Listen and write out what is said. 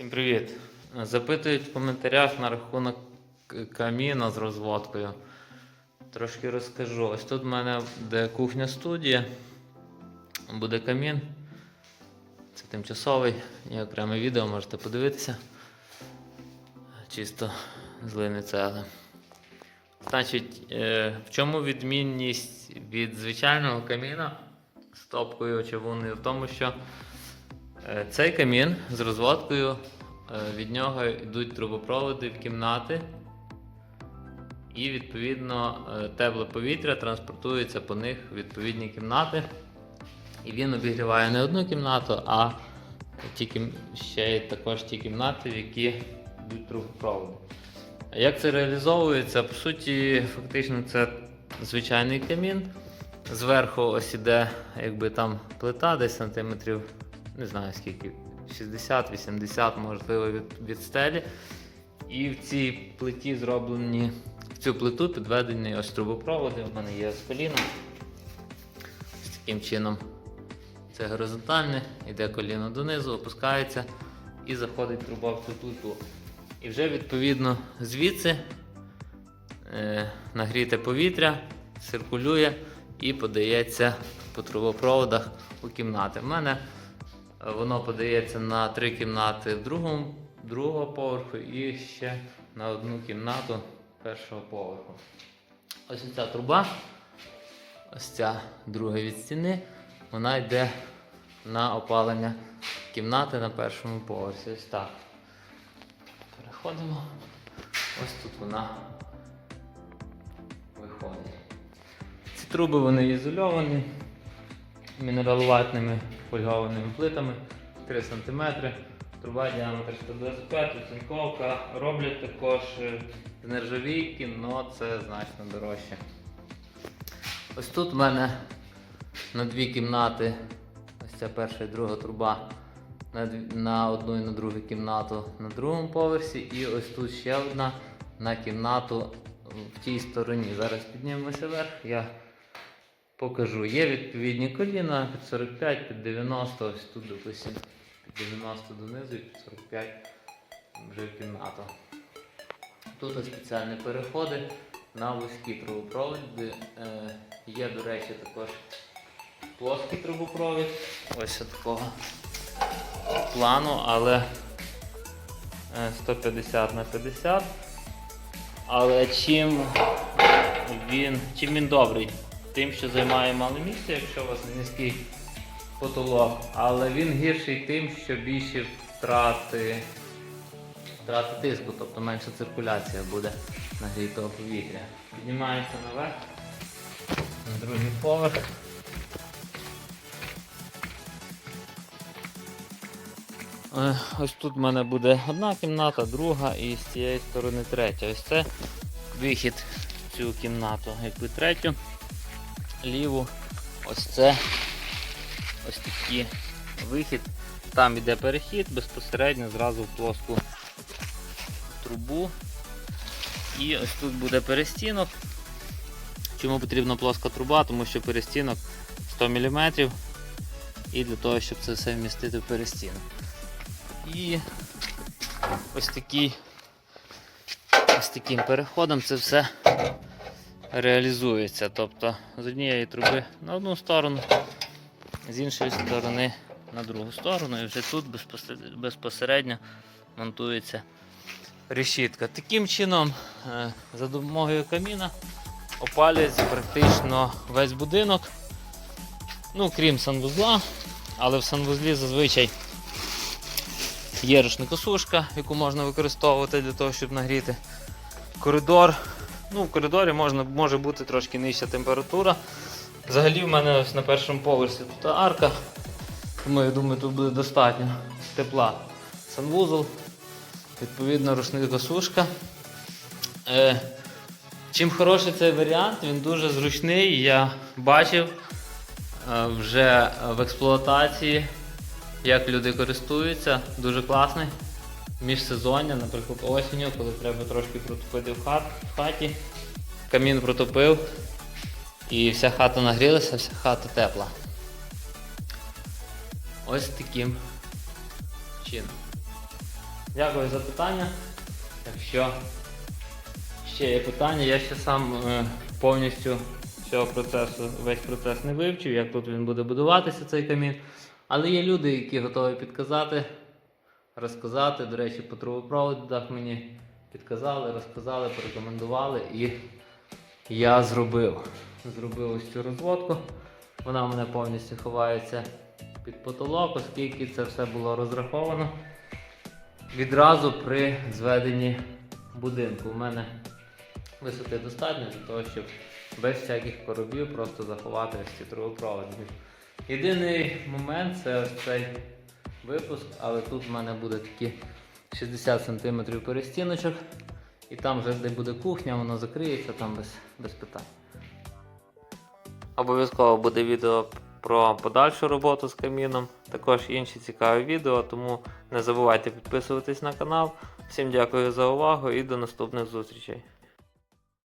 Всім привіт! Запитують в коментарях на рахунок каміна з розводкою. Трошки розкажу. Ось тут в мене де кухня студія, буде камін. Це тимчасовий, є окреме відео, можете подивитися. Чисто з глини цегли. Значить, е, в чому відмінність від звичайного каміна з топкою чавунною? В тому, що Цей камін з розводкою, е, від нього йдуть трубопроводи в кімнати, і відповідно е, тепле повітря транспортується по них в відповідні кімнати. І він обігріває не одну кімнату, а ті, ще й також ті кімнати, в які йдуть трубопроводи. Як це реалізовується? По суті, фактично це звичайний камін. Зверху ось іде якби там плита, десь сантиметрів, не знаю скільки, 60-80, можливо, від, від стелі. І в цій плиті зроблені, в цю плиту підведені ось трубопроводи. У мене є з коліна. Ось таким чином. Це горизонтальне, йде коліно донизу, опускається і заходить труба в цю плиту. І вже відповідно звідси е, нагріте повітря циркулює і подається по трубопроводах у кімнати. У мене воно подається на три кімнати другому, другого поверху і ще на одну кімнату першого поверху. Ось ця труба, ось ця друга від стіни, вона йде на опалення кімнати на першому поверсі. Ось так. Переходимо. Ось тут вона виходить. Ці труби вони ізольовані мінераловатними фольгованими плитами 3 см. Труба діаметр 125, оцинковка. Роблять також е, з нержавійки, але це значно дорожче. Ось тут в мене на дві кімнати, ось ця перша і друга труба, на, на одну і на другу кімнату на другому поверсі, і ось тут ще одна на кімнату в тій стороні. Зараз піднімемося вверх. Я покажу. Є відповідні коліна під 45, під 90, ось тут, допустим, під 90 донизу і під 45 вже кімнату. Тут спеціальні переходи на вузькі трубопроводи. Е, є, до речі, також плоский трубопровід. Ось такого плану, але е, 150 на 50. Але чим він, чим він добрий? Тим, що займає мало місця, якщо у вас низький потолок, але він гірший тим, що більше втрати, втрати тиску, тобто менша циркуляція буде нагрітого повітря. Піднімаємося наверх, на другий поверх. Е, Ось тут в мене буде одна кімната, друга і з цієї сторони третя. Ось це вихід в цю кімнату, якби третю, ліву. Ось це ось такий вихід. Там іде перехід безпосередньо зразу в плоску трубу. І ось тут буде перестінок. Чому потрібна плоска труба? Тому що перестінок 100 мм і для того, щоб це все вмістити в перестінок. І ось такий ось таким переходом це все реалізується. Тобто з однієї труби на одну сторону, з іншої сторони на другу сторону. І вже тут безпосередньо, монтується решітка. Таким чином, е, за допомогою каміна опалюється практично весь будинок. Ну, крім санвузла, але в санвузлі зазвичай Є рушникосушка, яку можна використовувати для того, щоб нагріти. Коридор. Ну, в коридорі можна, може бути трошки нижча температура. Взагалі в мене ось на першому поверсі тут арка. Тому я думаю, тут буде достатньо тепла. Санвузол, відповідно, рушникосушка. Е, чим хороший цей варіант, він дуже зручний. Я бачив е, вже в експлуатації як люди користуються, дуже класний. Міжсезоння, наприклад, осінню, коли треба трошки протопити в, хат, в хаті. Камін протопив і вся хата нагрілася, вся хата тепла. Ось таким чином. Дякую за питання. Якщо ще є питання, я ще сам е, повністю цього процесу, весь процес не вивчив, як тут він буде будуватися, цей камін. Але є люди, які готові підказати, розказати. До речі, по трубопроводах мені підказали, розказали, порекомендували і я зробив. Зробив ось цю розводку. Вона в мене повністю ховається під потолок, оскільки це все було розраховано відразу при зведенні будинку. У мене висоти достатньо для того, щоб без всяких коробів просто заховати ось ці трубопроводи. Єдиний момент це ось цей випуск, але тут в мене буде такі 60 см перестіночок. І там вже де буде кухня, воно закриється там без, без питань. Обов'язково буде відео про подальшу роботу з каміном, також інші цікаві відео, тому не забувайте підписуватись на канал. Всім дякую за увагу і до наступних зустрічей.